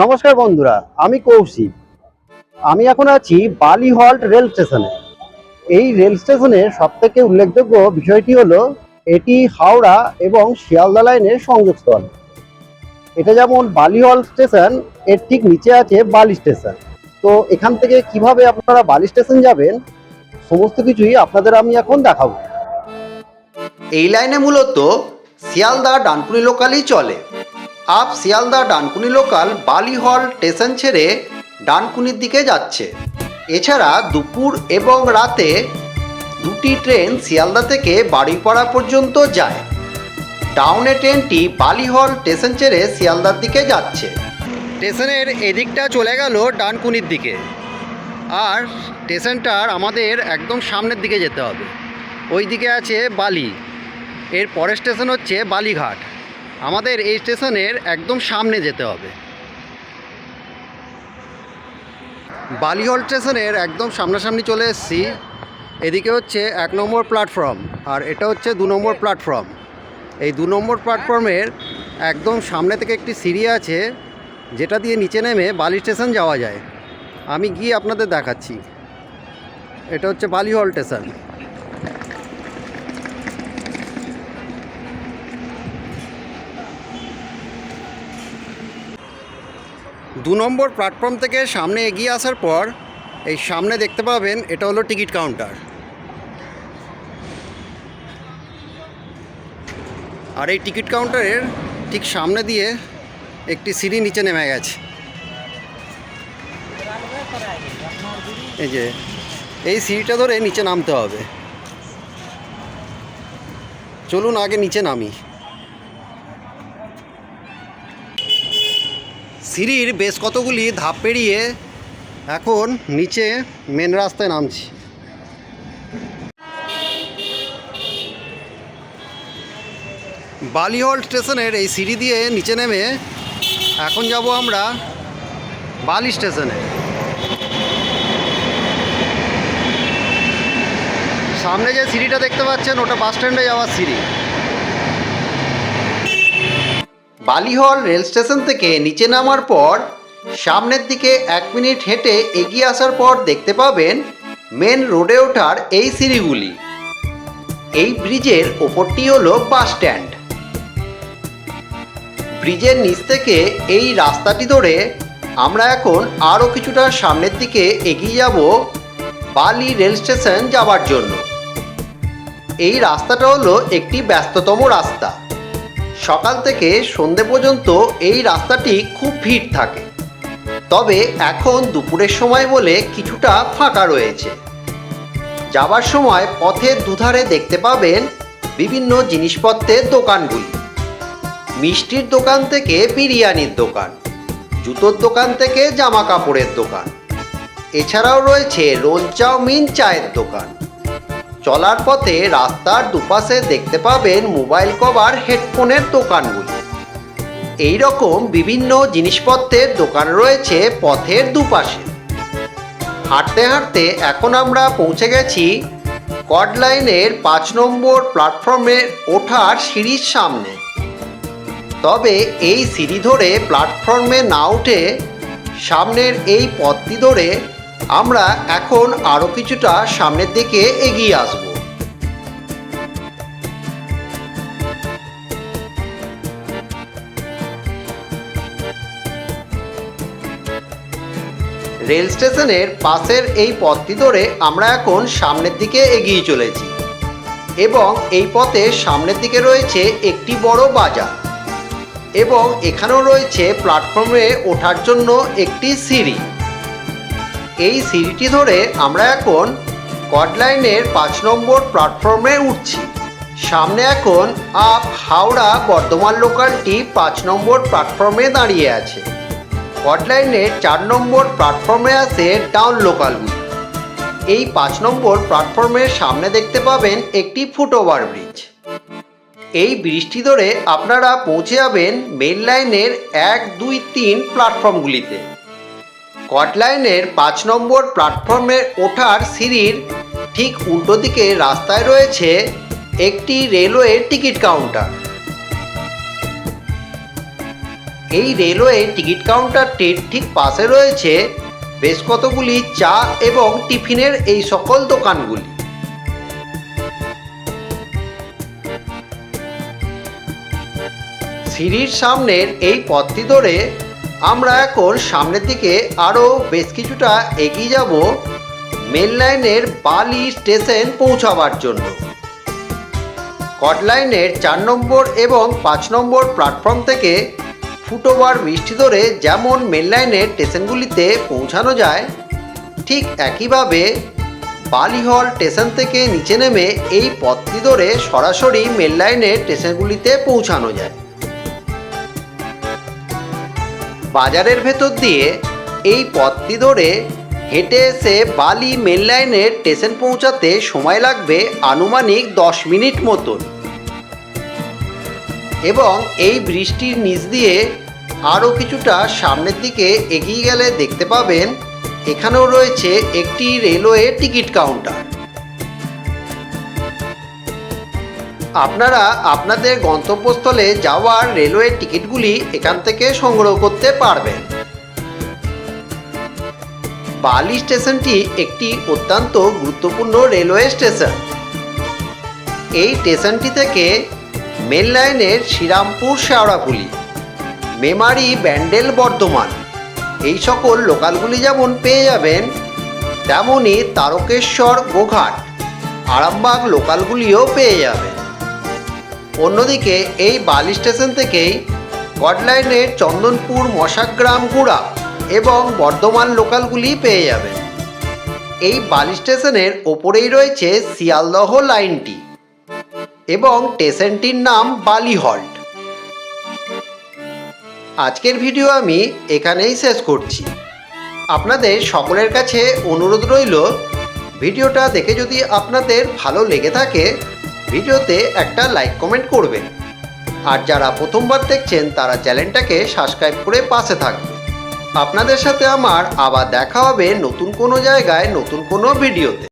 নমস্কার বন্ধুরা, আমি কৌশিক। আমি এখন আছি বালি হল্ট রেল স্টেশনে। এই রেল স্টেশনের সব থেকে উল্লেখযোগ্য বিষয়টি হলো, এটি হাওড়া এবং শিয়ালদা লাইনের সংযোগস্থল। এটা যেমন বালি হল্ট স্টেশন, এর ঠিক নিচে আছে বালি স্টেশন। তো এখান থেকে কীভাবে আপনারা বালি স্টেশন যাবেন, সমস্ত কিছুই আপনাদের আমি এখন দেখাবো। এই লাইনে মূলত শিয়ালদা ডানপুরি লোকালই চলে। আপ শিয়ালদা ডানকুনি লোকাল বালিহল স্টেশন ছেড়ে ডানকুনির দিকে যাচ্ছে। এছাড়া দুপুর এবং রাতে দুটি ট্রেন শিয়ালদা থেকে বাড়িপাড়া পর্যন্ত যায়। ডাউনে ট্রেনটি বালিহল স্টেশন ছেড়ে শিয়ালদার দিকে যাচ্ছে। স্টেশনের এদিকটা চলে গেল ডানকুনির দিকে। আর স্টেশনটার আমাদের একদম সামনের দিকে যেতে হবে। ওই দিকে আছে বালি। এর পরের স্টেশন হচ্ছে বালিঘাট। আমাদের এই স্টেশনের একদম সামনে যেতে হবে। বালিহল স্টেশনের একদম সামনাসামনি চলে এসেছি। এদিকে হচ্ছে এক নম্বর প্ল্যাটফর্ম আর এটা হচ্ছে দু নম্বর প্ল্যাটফর্ম। এই দু নম্বর প্ল্যাটফর্মের একদম সামনে থেকে একটি সিঁড়ি আছে, যেটা দিয়ে নিচে নেমে বালি স্টেশন যাওয়া যায়। আমি গিয়ে আপনাদের দেখাচ্ছি। এটা হচ্ছে বালিহল স্টেশন। দু নম্বর প্ল্যাটফর্ম থেকে সামনে এগিয়ে আসার পর, এই সামনে দেখতে পাবেন, এটা হলো টিকিট কাউন্টার আর এই টিকিট কাউন্টারের ঠিক সামনে দিয়ে একটি সিঁড়ি নিচে নেমে গেছে। এই যে, এই সিঁড়িটা ধরে নিচে নামতে হবে। চলুন আগে নিচে নামি। সিঁড়ির বেশ কতগুলি ধাপ পেরিয়ে এখন নিচে মেন রাস্তায় নামছি। বালিহল স্টেশনের এই সিঁড়ি দিয়ে নিচে নেমে এখন যাব আমরা বালি স্টেশনে। সামনে যে সিঁড়িটা দেখতে পাচ্ছেন, ওটা বাস স্ট্যান্ডে যাওয়ার সিঁড়ি। বালিহল রেল স্টেশন থেকে নিচে নামার পর, সামনের দিকে এক মিনিট হেঁটে এগিয়ে আসার পর দেখতে পাবেন মেন রোডে ওঠার এই সিঁড়িগুলি। এই ব্রিজের ওপরটি হলো বাস স্ট্যান্ড। ব্রিজের নিচ থেকে এই রাস্তাটি ধরে আমরা এখন আরও কিছুটা সামনের দিকে এগিয়ে যাব বালি রেল স্টেশন যাওয়ার জন্য। এই রাস্তাটা হলো একটি ব্যস্ততম রাস্তা। সকাল থেকে সন্ধে পর্যন্ত এই রাস্তাটি খুব ভিড় থাকে। তবে এখন দুপুরের সময় বলে কিছুটা ফাঁকা রয়েছে। যাবার সময় পথের দুধারে দেখতে পাবেন বিভিন্ন জিনিসপত্রের দোকানগুলি। মিষ্টির দোকান থেকে বিরিয়ানির দোকান, জুতোর দোকান থেকে জামা কাপড়ের দোকান। এছাড়াও রয়েছে রোল চাউমিন, চায়ের দোকান। চলার পথে রাস্তার দুপাশে দেখতে পাবেন মোবাইল কভার, হেডফোনের দোকানগুলি। এই রকম বিভিন্ন জিনিসপত্রের দোকান রয়েছে পথের দুপাশে। হাঁটতে হাঁটতে এখন আমরা পৌঁছে গেছি কড লাইনের পাঁচ নম্বর প্ল্যাটফর্মে ওঠার সিঁড়ির সামনে। তবে এই সিঁড়ি ধরে প্ল্যাটফর্মে না উঠে সামনের এই পথটি ধরে আমরা এখন আরও কিছুটা সামনের দিকে এগিয়ে আসব। রেল স্টেশনের পাশের এই পথটি ধরে আমরা এখন সামনের দিকে এগিয়ে চলেছি এবং এই পথে সামনের দিকে রয়েছে একটি বড় বাজার এবং এখানেও রয়েছে প্ল্যাটফর্মে ওঠার জন্য একটি সিঁড়ি। এই সিঁড়িটি ধরে আমরা এখন কডলাইনের পাঁচ নম্বর প্ল্যাটফর্মে উঠছি। সামনে এখন আপ হাওড়া বর্ধমান লোকালটি পাঁচ নম্বর প্ল্যাটফর্মে দাঁড়িয়ে আছে। কডলাইনের চার নম্বর প্ল্যাটফর্মে আছে ডাউন লোকালগুলি এই পাঁচ নম্বর প্ল্যাটফর্মের সামনে দেখতে পাবেন একটি ফুটওভার ব্রিজ এই ব্রিজটি ধরে আপনারা পৌঁছে যাবেন মেন লাইনের এক, দুই, তিন প্ল্যাটফর্মগুলিতে কট লাইনের পাঁচ নম্বর প্ল্যাটফর্মে ওঠার সিঁড়ির ঠিক উল্টো দিকে রাস্তায় রয়েছে একটি রেলওয়ে টিকিট কাউন্টার। এই রেলওয়ে টিকিট কাউন্টারটির ঠিক পাশে রয়েছে বেশ কতগুলি চা এবং টিফিনের এই সকল দোকানগুলি। সিঁড়ির সামনের এই পথটি ধরে আমরা এখন সামনের দিকে আরও বেশ কিছুটা এগিয়ে যাব মেন লাইনের বালি স্টেশন পৌঁছাবার জন্য। কট লাইনের চার নম্বর এবং পাঁচ নম্বর প্ল্যাটফর্ম থেকে ফুটওভার বৃষ্টি ধরে যেমন মেন লাইনের স্টেশনগুলিতে পৌঁছানো যায়, ঠিক একইভাবে বালিহল স্টেশন থেকে নিচে নেমে এই পথটি ধরে সরাসরি মেন লাইনের স্টেশনগুলিতে পৌঁছানো যায়। বাজারের ভেতর দিয়ে এই পথটি ধরে হেঁটে এসে বালি মেন লাইনের স্টেশন পৌঁছাতে সময় লাগবে আনুমানিক দশ মিনিট মতন। এবং এই বৃষ্টির নিচ দিয়ে আরও কিছুটা সামনের দিকে এগিয়ে গেলে দেখতে পাবেন, এখানেও রয়েছে একটি রেলওয়ে টিকিট কাউন্টার আপনারা আপনাদের গন্তব্যস্থলে যাওয়ার রেলওয়ে টিকিটগুলি এখান থেকে সংগ্রহ করতে পারবেন। বালি স্টেশনটি একটি অত্যন্ত গুরুত্বপূর্ণ রেলওয়ে স্টেশন। এই স্টেশনটি থেকে মেন লাইনের শ্রীরামপুর শেওড়াফুলি মেমারি ব্যান্ডেল বর্ধমান, এই সকল লোকালগুলি যেমন পেয়ে যাবেন, তেমনই তারকেশ্বর গোঘাট, আরামবাগ লোকালগুলিও পেয়ে যাবেন। অন্যদিকে এই বালি স্টেশন থেকেই গডলাইনের চন্দনপুর মশাগ্রাম গুড়া এবং বর্ধমান লোকালগুলি পেয়ে যাবেন। এই বালি স্টেশনের ওপরেই রয়েছে শিয়ালদহ লাইনটি এবং স্টেশনটির নাম বালি হল্ট আজকের ভিডিও আমি এখানেই শেষ করছি। আপনাদের সকলের কাছে অনুরোধ রইল, ভিডিওটা দেখে যদি আপনাদের ভালো লেগে থাকে ভিডিওতে একটা লাইক কমেন্ট করবেন। আর যারা প্রথমবার দেখছেন, তারা চ্যানেলটাকে সাবস্ক্রাইব করে পাশে থাকবে আপনাদের সাথে আমার আবার দেখা হবে নতুন কোনো জায়গায়, নতুন কোনো ভিডিওতে।